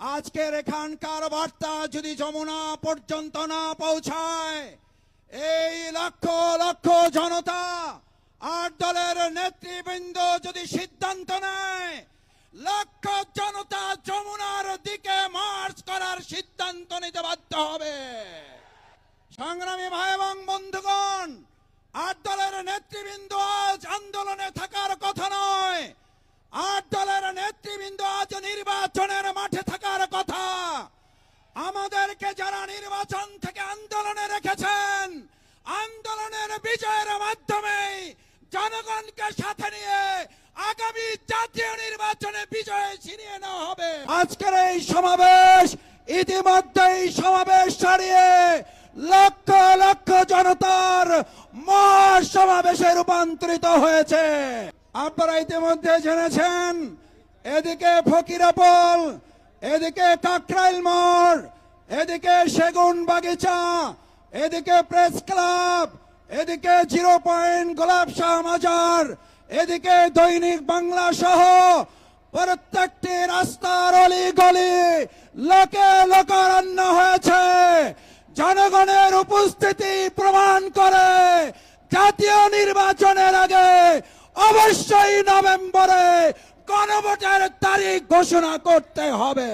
আজকের এখানকার বার্তা যদি যমুনা পর্যন্ত না পৌঁছায়, এই লক্ষ লক্ষ জনতা আট দলের নেতৃবৃন্দ যদি সিদ্ধান্ত নেয়, লক্ষ জনতা যমুনার দিকে মার্চ করার সিদ্ধান্ত নিতে বাধ্য হবে। সংগ্রামী ভাই এবং বন্ধুগণ আট দলের নেতৃবৃন্দ আজ আন্দোলনে থাকার কথা নয় আট দলের নেতৃবৃন্দ আজ নির্বাচনের মাঠে আমাদেরকে যারা নির্বাচন থেকে আন্দোলনে রেখেছেন, আন্দোলনের বিজয়ের মাধ্যমে জনগণকে সাথে নিয়ে আগামী জাতীয় নির্বাচনে বিজয় ছিনিয়ে নেওয়া হবে। আজকের এই সমাবেশ ইতিমধ্যেই সমাবেশ ছাড়িয়ে লক্ষ লক্ষ জনতার মহাসমাবেশে রূপান্তরিত হয়েছে। আপনারা ইতিমধ্যে জেনেছেন, এদিকে ফকিরাপল, এদিকে কাকরাইল মোড় এদিকে সেগুন বাগিচা, এদিকে প্রেস ক্লাব এদিকে জিরো পয়েন্ট গোলাপ শাহ মাজার এদিকে দৈনিক বাংলা সহ প্রত্যেকটি রাস্তার অলি গলি লোকে লোকারণ্য হয়েছে। জনগণের উপস্থিতি প্রমাণ করে জাতীয় নির্বাচনের আগে অবশ্যই নভেম্বরে গণভোটের তারিখ ঘোষণা করতে হবে।